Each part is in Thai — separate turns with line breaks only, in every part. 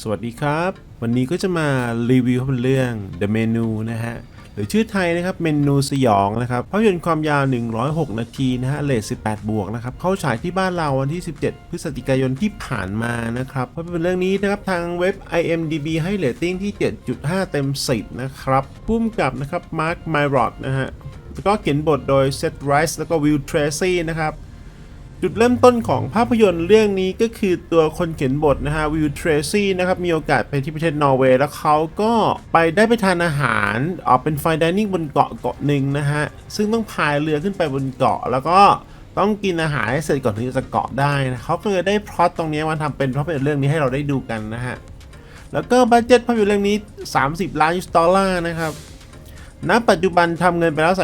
สวัสดีครับ วันนี้ก็จะมารีวิวภาพยนตร์เรื่อง The Menu นะฮะหรือชื่อไทยนะครับเมนูสยองนะครับภาพยนตร์ความยาว 106 นาทีนะฮะเลท18 บวกนะครับเข้าฉายที่บ้านเราวันที่ 17 พฤศจิกายนที่ผ่านมานะครับภาพยนตร์เรื่องนี้นะครับทางเว็บ IMDB ให้เรตติ้งที่ 7.5 เต็ม 10 นะครับพุ่มกับนะครับมาร์คไมรอดนะฮะแล้วก็เขียนบทโดยเซธไรส์แล้วก็วิลเทรซี่นะครับ จุดเริ่มต้นของภาพยนตร์เรื่องนี้ก็คือตัวคนเขียนบทนะฮะวิลเทรซี่นะครับมีโอกาสไปที่ประเทศนอร์เวย์แล้วเขาก็ไปได้ไปทานอาหารออกเป็นไฟดิเนิ่งบนเกาะเกาะหนึ่งนะฮะซึ่งต้องพายเรือขึ้นไปบนเกาะ แล้วก็ต้องกินอาหารให้เสร็จก่อนถึงจะเกาะได้นะเขาก็เลยได้พล็อตตรงนี้มาทำเป็นภาพยนตร์เรื่องนี้ให้เราได้ดูกันนะฮะแล้วก็บัตเจ็ตภาพยนตร์เรื่องนี้ 30 ล้านยูสดอลลาร์นะครับณปัจจุบันทำเงินไปแล้ว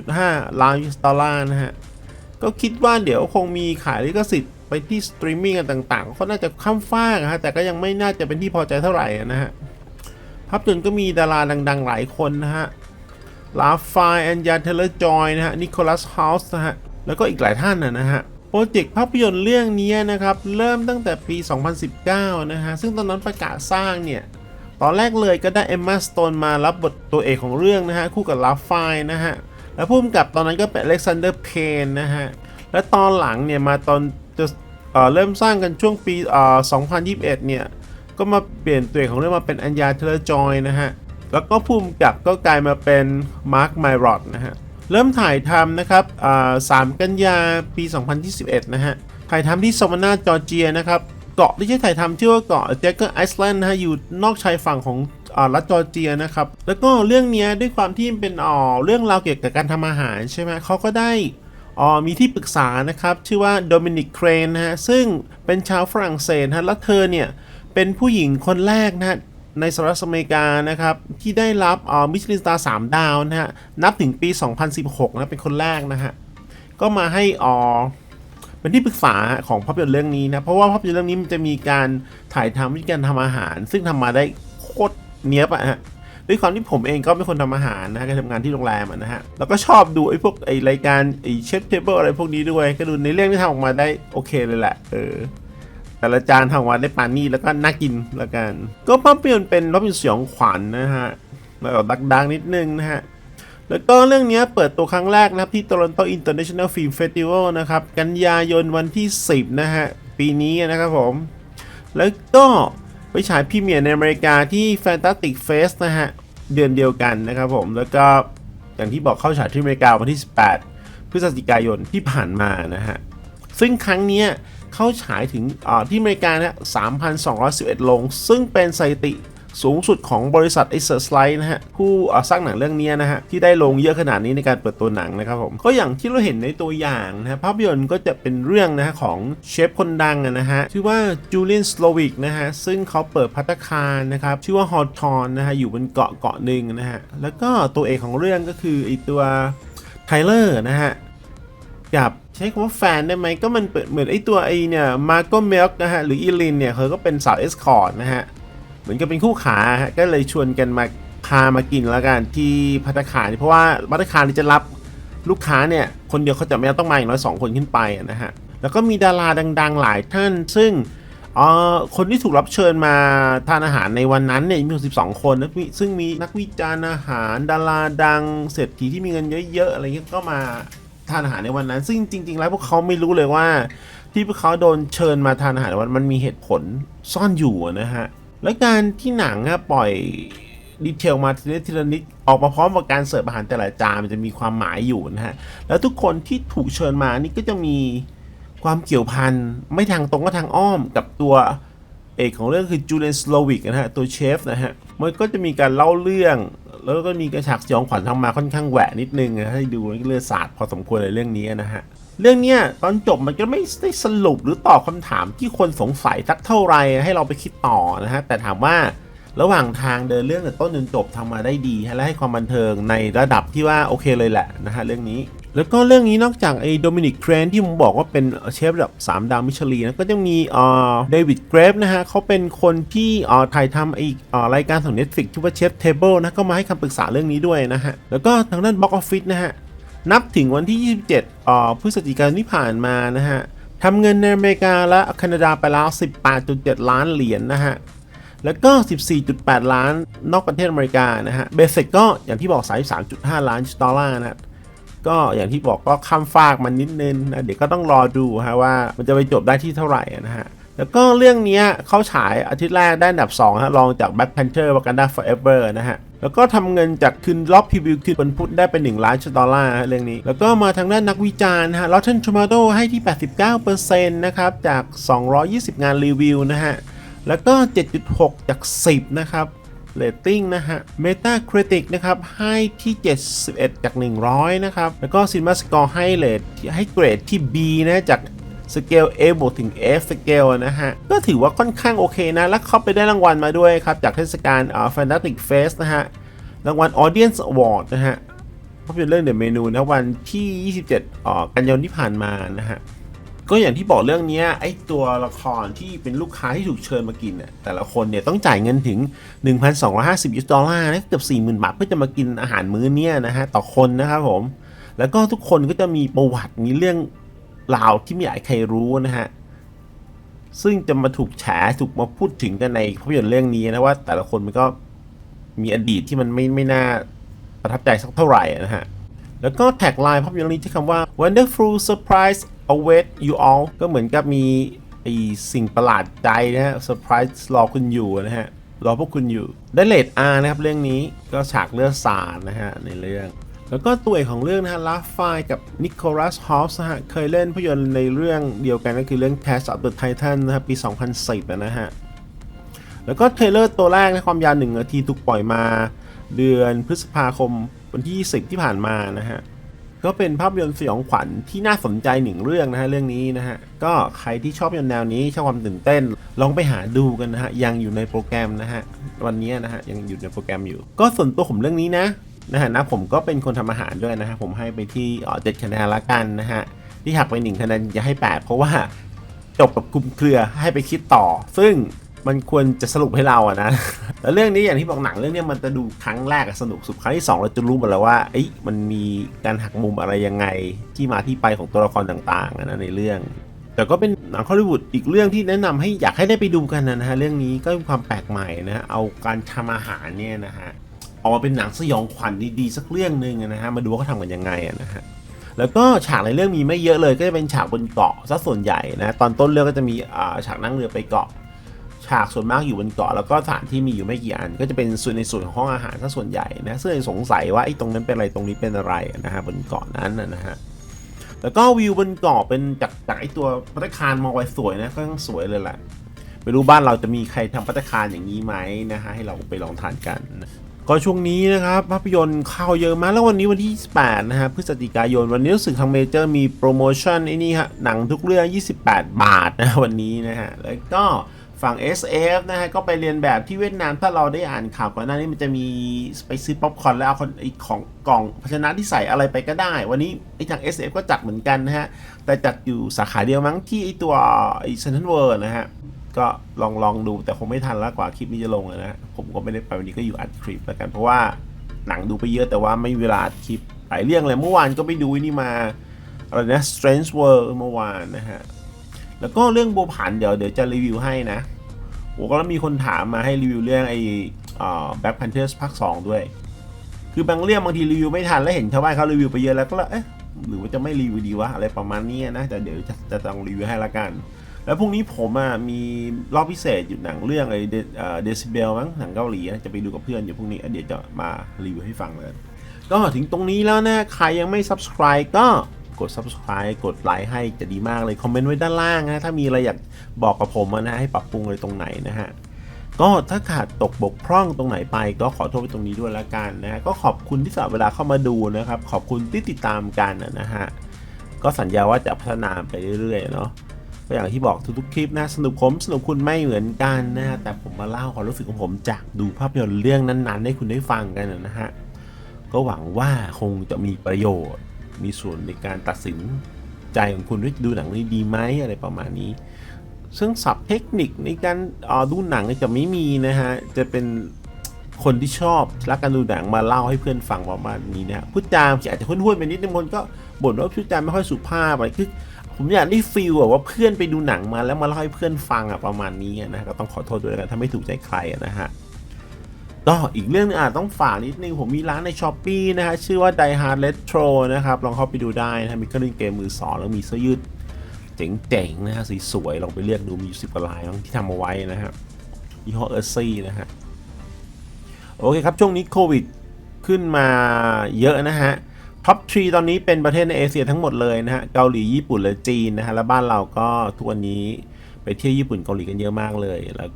33.5 ล้านยูสดอลลาร์นะฮะ ก็คิดว่าเดี๋ยวคงมีขายลิขสิทธิ์ไปที่สตรีมมิ่งกันต่างๆก็น่าจะข้ามฟากฮะแต่ก็ยังไม่น่าจะเป็นที่พอใจเท่าไหร่นะฮะภาพยนตร์ก็มีดาราดังๆ หลายคนนะฮะลาฟายแอนยาเทเลอร์จอยนะฮะนิโคลัสเฮาส์นะฮะแล้วก็อีกหลายท่านนะนะฮะโปรเจกต์ภาพยนตร์เรื่องนี้นะครับ เริ่มตั้งแต่ปี 2019 นะฮะ ซึ่งตอนนั้นประกาศสร้างเนี่ย ตอนแรกเลยก็ได้เอมมาสโตนมารับบทตัวเอกของเรื่องนะฮะ คู่กับลาฟายนะฮะ แล้วพุ่มกับตอนนั้นก็เป็นอเล็กซานเดอร์เพนนะฮะ และตอนหลังเนี่ยมาตอนจะเเริ่มสร้างกันช่วงปี 2021 เนี่ย ก็มาเปลี่ยนตัวเอกของเรื่องมาเป็นอัญญาเทเลจอยนะฮะ แล้วก็พุ่มกับก็กลายมาเป็นมาร์คไมรอดนะฮะ เริ่มถ่ายทำนะครับ3กันยาปี 2021 นะฮะ ถ่ายทำที่ซาวานาจอร์เจียนะครับ เกาะที่ใช้ถ่ายทำชื่อว่าเกาะแจ็คเกอร์ไอซ์แลนด์นะฮะ อยู่นอกชายฝั่งของ รัฐจอร์เจียนะครับ แล้วก็เรื่องเนี้ยด้วยความที่มันเป็นอ่อเรื่องราวเกี่ยวกับการทำอาหารใช่ไหมเขาก็ได้อ่อมีที่ปรึกษานะครับ ชื่อว่าโดมินิกเครนนะฮะซึ่งเป็นชาวฝรั่งเศสฮะแล้วเธอเนี่ยเป็นผู้หญิงคนแรกนะฮะในสหรัฐอเมริกานะครับ ที่ได้รับอ่ามิชลินสตาร์สามดาวนะฮะนับถึงปี 2016นะเป็นคนแรกนะฮะก็มาให้อ่อเป็นที่ปรึกษาของภาพยนตร์เรื่องนี้นะ เพราะว่าภาพยนตร์เรื่องนี้มันจะมีการถ่ายทำวิธีการทำอาหาร ซึ่งทำมาได้โคตร เนี้ยบอะฮะด้วยความที่ผมเองก็เป็นคนทำอาหารนะฮะการทำงานที่โรงแรมนะฮะ แล้วก็ชอบดูไอ้พวกไอ้รายการไอ้เชฟเทเบิลอะไรพวกนี้ด้วย ก็ดูในเรื่องที่ทำออกมาได้โอเคเลยแหละ เออ แต่ละจานทำออกมาได้ปานนี่แล้วก็น่ากินล้วกัน ก็ภาพยนตร์เป็นภาพยนตร์สยองขวัญนะฮะแล้วก็ดังๆนิดนึงนะฮะ แล้วก็เรื่องนี้เปิดตัวครั้งแรกนะครับที่ Toronto International Film Festival นะครับ กันยายนวันที่ 10 นะฮะ ปีนี้นะครับผม แล้วก็ ไปฉายพรีเมียร์ในอเมริกาที่ Fantastic Fest นะฮะ เดือนเดียวกันนะครับผม แล้วก็อย่างที่บอกเข้าฉายที่อเมริกาวันที่ 18 พฤศจิกายนที่ผ่านมานะฮะ ซึ่งครั้งนี้เข้าฉายถึงอ่าที่อเมริกานะ3,211 ลง ซึ่งเป็นสถิติ สูงสุดของบริษัท a c e r s l i d e นะฮะ ผู้สร้างหนังเรื่องนี้นะฮะ ที่ได้ลงเยอะขนาดนี้ในการเปิดตัวหนังนะครับผม ก็อย่างที่เราเห็นในตัวอย่างนะฮะภาพยนตร์ก็จะเป็นเรื่องนะฮะของเชฟคนดังนะฮะ ชื่อว่าจูเลียนสโลวิกนะฮะ ซึ่งเขาเปิดพัตตาคารนะครับ ชื่อว่าฮอตทอนนะฮะ อยู่บนเกาะเกาะหนึ่งนะฮะ แล้วก็ตัวเอกของเรื่องก็คือไอตัวไทเลอร์นะฮะกับใช้คำว่าแฟนได้ไหมก็มันเปิดเหมือนไอตัวไอเนี่ยมาโกเมลนะฮะ หรืออีลินเนี่ยเขาก็เป็นสาวเอสคอร์ดนะฮะ มือนกับเป็นคู่ขาฮะก็เลยชวนกันมาพามากินแล้วกันที่พัตตาคารเพราะว่าพัตคารนี่จะรับลูกค้าเนี่ยคนเดียวเขาจะไม่ต้องมาอย่างน้อยสองคนขึ้นไปนะฮะแล้วก็มีดาราดัง ๆ หลายท่านซึ่งเอ่อคนที่ถูกรับเชิญมาทานอาหารในวันนั้นเนี่ยมีอยู่12 คนนะซึ่งมีนักวิจารณ์อาหารดาราดังเศรษฐีที่มีเงินเยอะๆอะไรเงี้ยก็มาทานอาหารในวันนั้น ซึ่งจริง ๆ แล้วพวกเขาไม่รู้เลยว่า ที่พวกเขาโดนเชิญมาทานอาหารในวันมันมีเหตุผลซ่อนอยู่นะฮะ และการที่หนังอะปล่อยดีเทลมาทีละทีละนิดออกมาพร้อมกับการเสิร์ฟอาหารแต่ละจานมันจะมีความหมายอยู่นะฮะ แล้วทุกคนที่ถูกเชิญมานี่ก็จะมีความเกี่ยวพันไม่ทางตรงก็ทางอ้อมกับตัวเอกของเรื่องคือจูเลียนสโลวิกนะฮะ ตัวเชฟนะฮะ มันก็จะมีการเล่าเรื่อง แล้วก็มีกระฉากสยองขวัญทางมาค่อนข้างแหวะนิดนึงนะให้ดูเลือดสาดพอสมควรในเรื่องนี้นะฮะ เรื่องเนี้ยตอนจบมันก็ไม่ได้สรุปหรือตอบคำถามที่คนสงสัยสักเท่าไหร่ให้เราไปคิดต่อนะฮะแต่ถามว่าระหว่างทางเดินเรื่องต้นจนจบทำมาได้ดีและให้ความบันเทิงในระดับที่ว่าโอเคเลยแหละนะฮะเรื่องนี้ แล้วก็เรื่องนี้นอกจากไอ้โดมินิกเครนที่ผมบอกว่าเป็นเชฟระดับ 3 ดาวมิชลีนนะก็จะมีเอ่อเดวิดเกรฟนะฮะเขาเป็นคนที่เอ่อถ่ายทำไอ้เอ่อรายการของ Netflix ชื่อว่าเชฟเทเบิลนะก็มาให้คำปรึกษาเรื่องนี้ด้วยนะฮะแล้วก็ทางด้านบ็อกออฟฟิศนะฮะ นับถึงวันที่ 27เอ่อพฤศจิกายนที่ผ่านมานะฮะทำเงินในอเมริกาและแคนาดาไปแล้ว 18.7 ล้านเหรียญนะฮะ แล้วก็ 14.8 ล้านนอกประเทศอเมริกานะฮะ เบสเซ็กก็อย่างที่บอก33.5 ล้านดอลลาร์นะ ก็อย่างที่บอกก็ข้ามฟากมันนิดนึงนะเดี๋ยวก็ต้องรอดูฮะว่ามันจะไปจบได้ที่เท่าไหร่นะฮะ แล้วก็เรื่องนี้เขาฉายอาทิตย์แรกได้อันดับ2ฮะรองจาก Black Panther Wakanda Forever นะฮะ แล้วก็ทำเงินจากคืนรอบพรีวิวคืนวันพุธได้เป็น1ล้านดอลลาร์เรื่องนี้ แล้วก็มาทางด้านนักวิจารณ์ฮะ Rotten Tomato ให้ที่ 89%นะครับ จาก 220 งานรีวิวนะฮะ แล้วก็ 7.6 จาก 10 นะครับเรตติ้งนะฮะ Metacritic นะครับ ให้ที่ 71 จาก 100 นะครับ แล้วก็ Cinema Score ให้เรทให้เกรดที่ B นะจาก สเกล A บวกถึง F สเกลนะฮะ ก็ถือว่าค่อนข้างโอเคนะ แล้วเขาไปได้รางวัลมาด้วยครับ จากเทศกาลอ่า Fantastic Fest นะฮะ รางวัล Audience Award นะฮะภาพยนตร์เรื่อง The Menu นะวันที่ 27อ่ากันยายนที่ผ่านมานะฮะ ก็อย่างที่บอกเรื่องนี้ไอ้ตัวละครที่เป็นลูกค้าที่ถูกเชิญมากินเนี่ยแต่ละคนเนี่ยต้องจ่ายเงินถึง 1,250ยูเอสดอลลาร์นะเกือบ40,000 บาทเพื่อจะมากินอาหารมื้อเนี้ยนะฮะ ต่อคนนะครับผมแล้วก็ทุกคนก็จะมีประวัติมีเรื่อง ราวที่ไม่อยากใครรู้นะฮะ ซึ่งจะมาถูกแฉถูกมาพูดถึงกันในภาพยนตร์เรื่องนี้นะว่า แต่ละคนมันก็มีอดีตที่มันไม่ไม่น่าประทับใจสักเท่าไหร่นะฮะ แล้วก็แท็กไลน์ภาพยนตร์เรื่องนี้ที่คำว่า wonderful surprise await you all ก็เหมือนกับมีไอสิ่งประหลาดใจนะฮะ surprise รอคุณอยู่นะฮะ รอพวกคุณอยู่ ได้เลด R นะครับเรื่องนี้ก็ฉากเลือดสาดนะฮะในเรื่อง แล้วก็ตัวเอกของเรื่องนะฮะลาฟายกับนิโคลัสฮอฟส์นะฮะ เคยเล่นภาพยนตร์ในเรื่องเดียวกันก็คือเรื่อง Test of the Titan นะครับปี 2010 นะฮะ แล้วก็เทรลเลอร์ตัวแรกในความยาวหนึ่งนาทีถูกปล่อยมา เดือนพฤษภาคมวันที่ 20 ที่ผ่านมานะฮะ ก็เป็นภาพยนตร์สยองขวัญที่น่าสนใจหนึ่งเรื่องนะฮะเรื่องนี้นะฮะ ก็ใครที่ชอบยนแนวนี้ชอบความตื่นเต้น ลองไปหาดูกันนะฮะยังอยู่ในโปรแกรมนะฮะวันนี้นะฮะยังอยู่ในโปรแกรมอยู่ ก็ส่วนตัวผมเรื่องนี้นะ นะฮะนะผมก็เป็นคนทำอาหารด้วยนะฮะผมให้ไปที่เอ่อเจ็ดคะแนนละกันนะฮะที่หักไปหนึ่งคะแนนจะให้แปดเพราะว่าจบกับกลุ่มเครือให้ไปคิดต่อ ซึ่งมันควรจะสรุปให้เราอะนะ แล้วเรื่องนี้อย่างที่บอกหนังเรื่องนี้มันจะดูครั้งแรกสนุกสุดครั้งที่สองเราจะรู้หมดแล้วว่าเอ้ยมันมีการหักมุมอะไรยังไงที่มาที่ไปของตัวละครต่างๆนะในเรื่อง แต่ก็เป็นหนังฮอลลีวูดอีกเรื่องที่แนะนำให้อยากให้ได้ไปดูกันนะฮะเรื่องนี้ก็มีความแปลกใหม่นะฮะเอาการทำอาหารเนี่ยนะฮะ ออกมาเป็นหนังสยองขวัญดีๆสักเรื่องหนึ่งนะฮะมาดูว่าเขาทำกันยังไงนะฮะแล้วก็ฉากในเรื่องมีไม่เยอะเลยก็จะเป็นฉากบนเกาะซะส่วนใหญ่นะตอนต้นเรื่องก็จะมีฉากนั่งเรือไปเกาะ ฉากส่วนมากอยู่บนเกาะแล้วก็สถานที่มีอยู่ไม่กี่อัน ก็จะเป็นส่วนในส่วนของห้องอาหารซะส่วนใหญ่นะซึ่งสงสัยว่าไอ้ตรงนั้นเป็นอะไรตรงนี้เป็นอะไรนะฮะบนเกาะนั้นนะฮะแล้วก็วิวบนเกาะเป็นจากจากไอ้ตัวพัตตาคารมองไปสวยนะก็ต้องสวยเลยแหละไม่รู้บ้านเราจะมีใครทำพัตตาคารอย่างนี้ไหมนะฮะให้เราไปลองทานกัน ก็ช่วงนี้นะครับภาพยนตร์เข้าเยอะมากแล้ววันนี้วันที่ 28 นะฮะพฤศจิกายน วันนี้รู้สึกทางเมเจอร์มีโปรโมชั่นไอ้นี่ฮะหนังทุกเรื่อง 28 บาทนะวันนี้นะฮะแล้วก็ฝั่ง SF นะฮะก็ไปเรียนแบบที่เวียดนามถ้าเราได้อ่านข่าวก่อนหน้านี้มันจะมีไปซื้อป๊อปคอร์นแล้วเอาคนไอของกล่องภาชนะที่ใส่อะไรไปก็ได้ วันนี้ไอ้ทาง SF ก็จัดเหมือนกันนะฮะแต่จัดอยู่สาขาเดียวมั้งที่ไอตัวไอเซนทรัลเวิร์นะฮะ ก็ลองลองดูแต่คงไม่ทันแล้วกว่าคลิปนี้จะลงอะนะผมก็ไม่ได้ไปวันนี้ก็อยู่อัดคลิปแล้วกันเพราะว่าหนังดูไปเยอะแต่ว่าไม่เวลาอัดคลิปหลายเรื่องเลยเมื่อวานก็ไปดูนี่มาอะไรนะ Strange World เมื่อวานนะฮะแล้วก็เรื่องบัวผันเดี๋ยวเดี๋ยวจะรีวิวให้นะโอ้ก็แล้วมีคนถามมาให้รีวิวเรื่องไอ้แบ็คแพนเทอร์สภาค2ด้วย คือบางเรื่องบางทีรีวิวไม่ทันแล้วเห็นชาวบ้านเขารีวิวไปเยอะแล้วก็เลยเอ๊ะหรือว่าจะไม่รีวิวดีวะอะไรประมาณนี้นะแต่เดี๋ยวจะจะต้องรีวิวให้ละกัน แล้วพรุ่งนี้ผมอะมีรอบพิเศษอยู่หนังเรื่องไอ้เดซิเบลมั้งหนังเกาหลีจะไปดูกับเพื่อนอยู่พรุ่งนี้เดี๋ยวจะมารีวิวให้ฟังเลยก็ถึงตรงนี้แล้วนะ ใครยังไม่ subscribe ก็กด subscribe กดไลค์ให้จะดีมากเลย คอมเมนต์ไว้ด้านล่างนะ ถ้ามีอะไรอยากบอกกับผมนะ ให้ปรับปรุงอะไรตรงไหนนะฮะ ก็ถ้าขาดตกบกพร่องตรงไหนไป ก็ขอโทษไปตรงนี้ด้วยละกันนะฮะก็ขอบคุณที่สละเวลาเข้ามาดูนะครับ ขอบคุณที่ติดตามกันนะฮะ ก็สัญญาว่าจะพัฒนาไปเรื่อยๆเนาะ ก็อย่างที่บอกทุกๆคลิปนะ สนุกผมสนุกคุณไม่เหมือนกันนะฮะแต่ผมมาเล่าความรู้สึกของผมจากดูภาพยนตร์เรื่องนั้นๆ ให้คุณได้ฟังกันนะฮะ ก็หวังว่าคงจะมีประโยชน์ มีส่วนในการตัดสินใจของคุณว่าดูหนังนี้ดีไหมอะไรประมาณนี้ ซึ่งศัพท์เทคนิคในการออดูหนังจะไม่มีนะฮะ จะเป็นคนที่ชอบรักการดูหนังมาเล่าให้เพื่อนฟังประมาณนี้นะพูดจามอาจจะห้วนๆไปนิดนึงคนก็บ่นว่าพูดจามไม่ค่อยสุภาพอะไรคือ ผมอยากได้ฟีลแบบว่าเพื่อนไปดูหนังมาแล้วมาเล่าให้เพื่อนฟังอะประมาณนี้อะนะก็ต้องขอโทษด้วยนะถ้าไม่ถูกใจใครนะฮะก็อีกเรื่องนึงอาจต้องฝากนิดนึง ผมมีร้านใน s h อ p e e นะฮะชื่อว่า Die Hard Retro นะครับ ลองเข้าไปดูได้นะมีเครื่องเล่นเกมมือสองแล้วมีเสื้อยืดเจ๋งๆนะฮะสวยๆลองไปเลือกดูมีอยู่สิบกว่าลายที่ทำเอาไว้นะฮะยี่ห้อเออร์ซี่นะฮะโอเคครับ ช่วงนี้โควิดขึ้นมาเยอะนะฮะ ท็อปทรีตอนนี้เป็นประเทศในเอเชียทั้งหมดเลยนะฮะเกาหลีญี่ปุ่นและจีนนะฮะแล้วบ้านเราก็ทุกวันนี้ไปเที่ยวญี่ปุ่นเกาหลีกันเยอะมากเลย แล้ว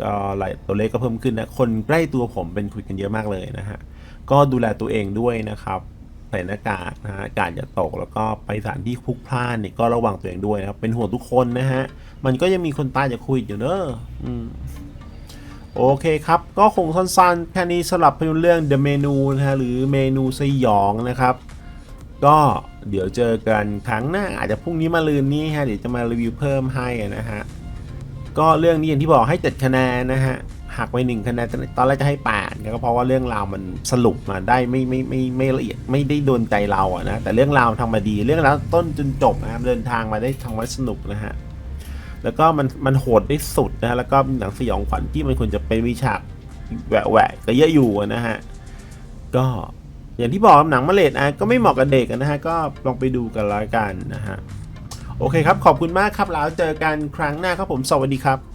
ก็รายตัวเลขก็เพิ่มขึ้นนะคนใกล้ตัวผมเป็นคุยกันเยอะมากเลยนะฮะก็ดูแลตัวเองด้วยนะครับใส่หน้ากากนะฮะอากาศอย่าตกแล้วก็ไปสถานที่พลุกพล่านเนี่ยก็ระวังตัวเองด้วยนะครับเป็นห่วงทุกคนนะฮะมันก็ยังมีคนตายจากโควิดอยู่เนอะอืม โอเคครับ ก็คงสั้นๆ แค่นี้สำหรับพยนเรื่อง The Menu นะฮะหรือเมนูสยองนะครับ ก็เดี๋ยวเจอกันครั้งหน้าอาจจะพรุ่งนี้มาลืนนี้ฮะเดี๋ยวจะมารีวิวเพิ่มให้นะฮะก็เรื่องนี้อย่างที่บอกให้7คะแนนนะฮะหักไป1คะแนนตอนแรกจะให้8ก็เพราะว่าเรื่องราวมันสรุปมาได้ไม่ไม่ไม่ไม่ละเอียดไม่ได้โดนใจเราอะนะแต่เรื่องราวทำมาดี เรื่องราวต้นจนจบนะครับเดินทางมาได้ทางวัดสนุกนะฮะ แล้วก็มันมันโหดได้สุดนะฮะแล้วก็หนังสยองขวัญที่มันควรจะเป็นวิฉากแหวะแหวะก็เยอะอยู่นะฮะก็อย่างที่บอกหนังมาเลดอะก็ไม่เหมาะกับเด็กนะฮะก็ลองไปดูกันละกันนะฮะโอเคครับขอบคุณมากครับแล้วเจอกันครั้งหน้าครับผมสวัสดีครับ